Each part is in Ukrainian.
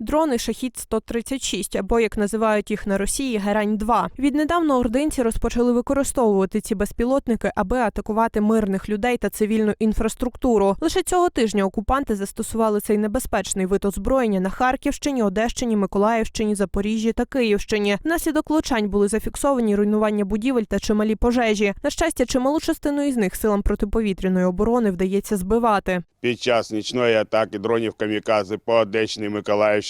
Дрони Шахід 136 або як називають їх на Росії Герань 2 Віднедавна ординці розпочали використовувати ці безпілотники, аби атакувати мирних людей та цивільну інфраструктуру. Лише цього тижня окупанти застосували цей небезпечний вид озброєння на Харківщині, Одещині, Миколаївщині, Запоріжжі та Київщині. Внаслідок влучань були зафіксовані руйнування будівель та чималі пожежі. На щастя, чималу частину із них силам протиповітряної оборони вдається збивати. Під час нічної атаки дронів Камікадзе по Одещині і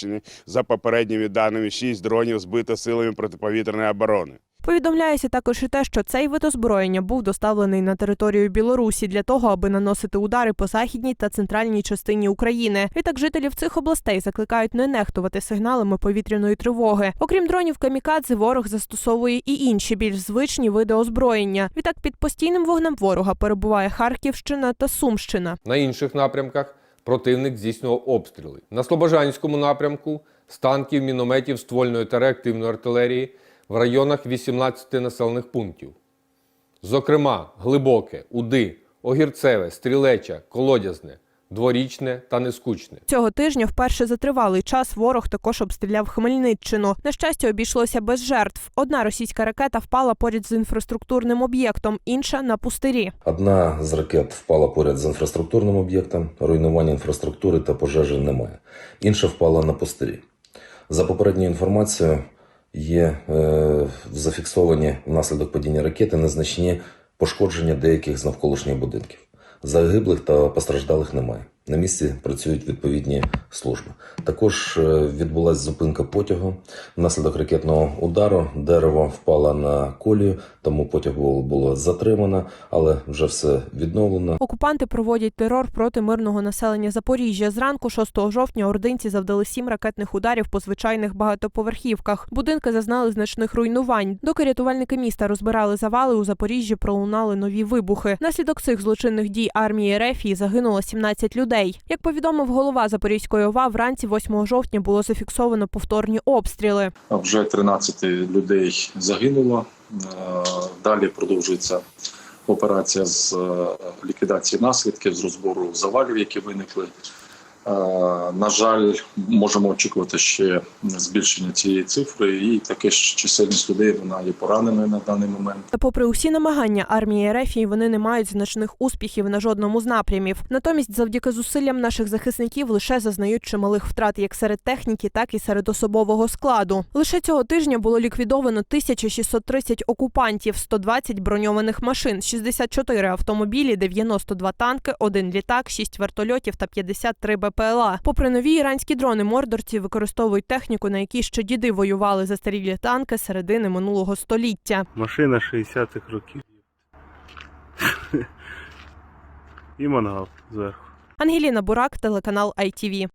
Миколаївщині за попередніми даними 6 дронів збито силами протиповітряної оборони. Повідомляється також і те, що цей вид озброєння був доставлений на територію Білорусі для того, аби наносити удари по західній та центральній частині України. Відтак жителів цих областей закликають не нехтувати сигналами повітряної тривоги. Окрім дронів камікадзе, ворог застосовує і інші більш звичні види озброєння. Відтак під постійним вогнем ворога перебуває Харківщина та Сумщина. На інших напрямках противник здійснював обстріли. На Слобожанському напрямку з танків, мінометів, ствольної та реактивної артилерії в районах 18 населених пунктів. Зокрема, Глибоке, Уди, Огірцеве, Стрілеча, Колодязне, Дворічне та Нескучне. Цього тижня вперше за тривалий час ворог також обстріляв Хмельниччину. На щастя, обійшлося без жертв. Одна російська ракета впала поряд з інфраструктурним об'єктом, інша на пустирі. Одна з ракет впала поряд з інфраструктурним об'єктом, руйнування інфраструктури та пожежі немає. Інша впала на пустирі. За попередньою інформацією, є е, зафіксовані внаслідок падіння ракети незначні пошкодження деяких з навколишніх будинків. Загиблих та постраждалих немає. На місці працюють відповідні служби. Також е, відбулася зупинка потягу. Внаслідок ракетного удару дерево впало на колію, тому потяг було, затримано, але вже все відновлено. Окупанти проводять терор проти мирного населення Запоріжжя. Зранку 6 жовтня ординці завдали сім ракетних ударів по звичайних багатоповерхівках. Будинки зазнали значних руйнувань. Доки рятувальники міста розбирали завали, у Запоріжжі пролунали нові вибухи. Наслідок цих злочинних дій армії Рефії загинуло 17 людей. Як повідомив голова Запорізької ОВА, вранці 8 жовтня було зафіксовано повторні обстріли. Вже 13 людей загинуло. Е, Далі продовжується операція з е, ліквідації наслідків, з розбору завалів, які виникли. Е, На жаль, можемо очікувати ще збільшення цієї цифри, і таке ж чисельність людей вона є пораненою на даний момент. Попри усі намагання армії Рефії, вони не мають значних успіхів на жодному з напрямів. Натомість, завдяки зусиллям наших захисників, лише зазнають чималих втрат як серед техніки, так і серед особового складу. Лише цього тижня було ліквідовано 1630 окупантів, 120 броньованих машин, 64 автомобілі, 92 танки, один літак, 6 вертольотів та 53 БПЛА. Попри нові іранські дрони, мордорці використовують техніку, на якій ще діди воювали застарілі танки середини минулого століття. Машина 60-х років. І мангал зверху. Ангеліна Бурак, телеканал ITV.